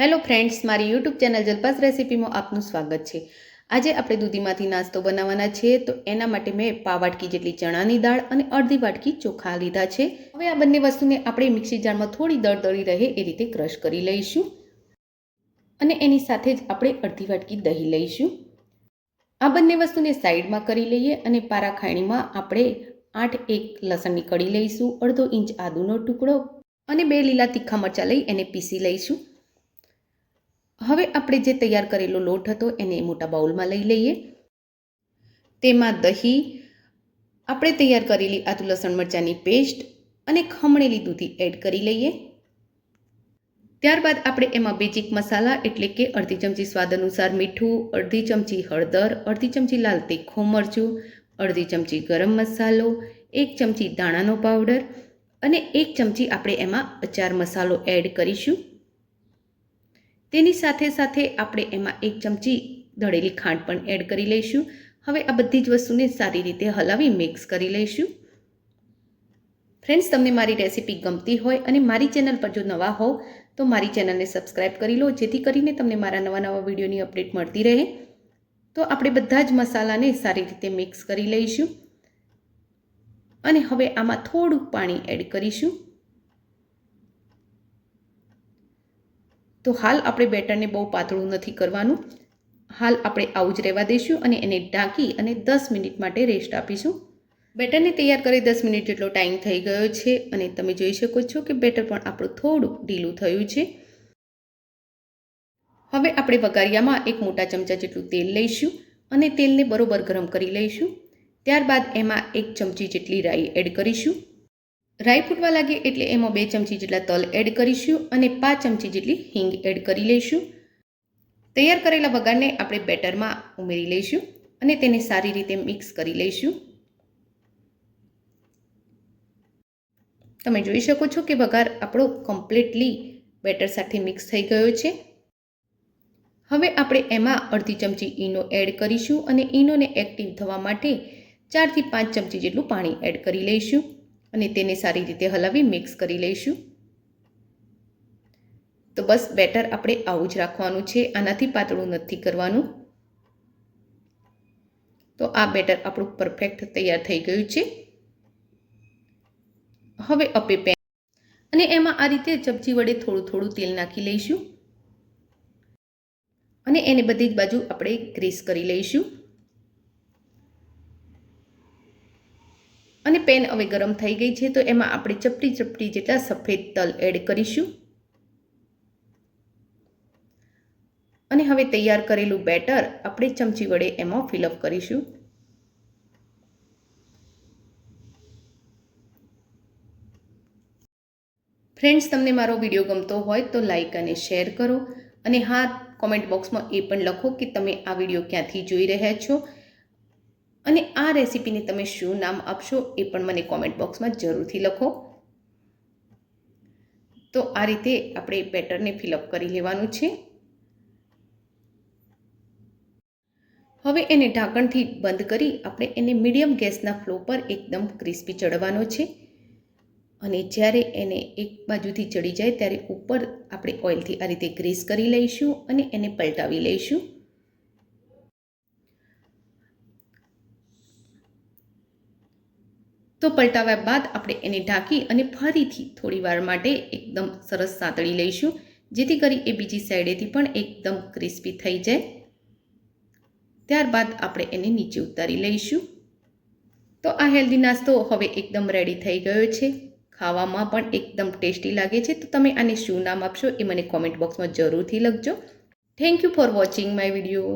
Hello friends, મારી YouTube channel Jalpa's રેસીપીમાં આપનું સ્વાગત છે. આજે આપણે દૂધીમાંથી નાસ્તો બનાવવાના છે તો એના માટે મેં પા વાટકી જેટલી ચણાની દાળ અને અડધી વાટકી ચોખા લીધા છે. હવે આ બંને વસ્તુને આપણે મિક્સી જારમાં થોડી દળદળી રહે એ રીતે ક્રશ કરી લઈશું. અને એની સાથે જ આપણે અડધી વાટકી દહીં લઈશું. આ બંને વસ્તુને સાઈડમાં કરી લઈએ અને પારા ખાણીમાં આપણે આઠ એક લસણની કળી લઈશું, અડધો ઇંચ આદુનો ટુકડો અને બે લીલા તીખા મરચાં લઈ એને પીસી લઈશું. હવે આપણે જે તૈયાર કરેલો લોટ હતો એને મોટા બાઉલમાં લઈ લઈએ. તેમાં દહીં, આપણે તૈયાર કરેલી આદુ, લસણ, મરચાંની પેસ્ટ અને ખમણેલી દૂધી એડ કરી લઈએ. ત્યારબાદ આપણે એમાં બેઝિક મસાલા એટલે કે અડધી ચમચી સ્વાદ અનુસાર મીઠું, અડધી ચમચી હળદર, અડધી ચમચી લાલ તીખું મરચું, અડધી ચમચી ગરમ મસાલો, એક ચમચી દાણાનો પાવડર અને એક ચમચી આપણે એમાં અચાર મસાલો એડ કરીશું. તેની સાથે સાથે આપણે એમાં એક ચમચી દળેલી ખાંડ પણ એડ કરી લઈશું. હવે આ બધી જ વસ્તુને સારી રીતે હલાવી મિક્સ કરી લઈશું. ફ્રેન્ડ્સ, તમને મારી રેસીપી ગમતી હોય અને મારી ચેનલ પર જો નવા હોવ, તો મારી ચેનલને સબસ્ક્રાઈબ કરી લો, જેથી કરીને તમને મારા નવા નવા વિડીયોની અપડેટ મળતી રહે. તો આપણે બધા જ મસાલાને સારી રીતે મિક્સ કરી લઈશું. અને હવે આમાં થોડુંક પાણી એડ કરીશું. તો હાલ આપણે બેટરને બહુ પાતળું નથી કરવાનું. હાલ આપણે આવું જ રહેવા દઈશું અને એને ઢાંકી અને દસ મિનિટ માટે રેસ્ટ આપીશું. બેટરને તૈયાર કરી દસ મિનિટ જેટલો ટાઈમ થઈ ગયો છે અને તમે જોઈ શકો છો કે બેટર પણ આપણું થોડું ઢીલું થયું છે. હવે આપણે વઘારિયામાં એક મોટા ચમચા જેટલું તેલ લઈશું અને તેલને બરોબર ગરમ કરી લઈશું. ત્યારબાદ એમાં એક ચમચી જેટલી રાઈ એડ કરીશું. રાઈ ફૂટવા લાગે એટલે એમાં બે ચમચી જેટલા તલ એડ કરીશું અને પાંચ ચમચી જેટલી હિંગ એડ કરી લઈશું. તૈયાર કરેલા વઘારને આપણે બેટરમાં ઉમેરી લઈશું અને તેને સારી રીતે મિક્સ કરી લઈશું. તમે જોઈ શકો છો કે વઘાર આપણો કમ્પ્લીટલી બેટર સાથે મિક્સ થઈ ગયો છે. હવે આપણે એમાં અડધી ચમચી ઈનો એડ કરીશું અને ઈનોને એક્ટિવ થવા માટે ચારથી પાંચ ચમચી જેટલું પાણી એડ કરી લઈશું. અને તેને સારી રીતે હલાવી મિક્સ કરી લઈશું. તો બસ બેટર આપણે આવું જ રાખવાનું છે. આનાથી પાતળું નથી કરવાનું. તો આ બેટર આપણું પરફેક્ટ તૈયાર થઈ ગયું છે. હવે અપે પેન અને એમાં આ રીતે ચમચી વડે થોડું થોડું તેલ નાખી લઈશું. અને એને બધી જ બાજુ આપણે ગ્રીસ કરી લઈશું. અને પેન હવે ગરમ થઈ ગઈ છે, તો એમાં આપણે ચપટી ચપટી જેટલા સફેદ તલ એડ કરીશું. અને હવે તૈયાર કરેલું બેટર આપણે ચમચી વડે એમાં ફિલઅપ કરીશું. ફ્રેન્ડ્સ તમને મારો વીડિયો ગમતો હોય તો લાઇક અને શેર કરો. અને હા કોમેન્ટ બોક્સમાં એ પણ લખો કે તમે આ વીડિયો ક્યાંથી જોઈ રહ્યા છો. અને આ રેસીપીને તમે શું નામ આપશો એ પણ મને કોમેન્ટ બોક્સમાં જરૂરથી લખો. તો આ રીતે આપણે બેટરને ફિલઅપ કરી લેવાનું છે. હવે એને ઢાંકણથી બંધ કરી આપણે એને મીડિયમ ગેસના ફ્લો પર એકદમ ક્રિસ્પી ચડવાનો છે. અને જ્યારે એને એક બાજુથી ચડી જાય ત્યારે ઉપર આપણે ઓઇલથી આ રીતે ગ્રીસ કરી લઈશું અને એને પલટાવી લઈશું. તો પલટાવ્યા બાદ આપણે એને ઢાંકી અને ફરીથી થોડી વાર માટે એકદમ સરસ સાંતળી લઈશું, જેથી કરી એ બીજી સાઈડેથી પણ એકદમ ક્રિસ્પી થઈ જાય. ત્યારબાદ આપણે એને નીચે ઉતારી લઈશું. તો આ હેલ્ધી નાસ્તો હવે એકદમ રેડી થઈ ગયો છે. ખાવામાં પણ એકદમ ટેસ્ટી લાગે છે. તો તમે આને શું નામ આપશો એ મને કોમેન્ટ બોક્સમાં જરૂરથી લખજો. Thank you for watching my video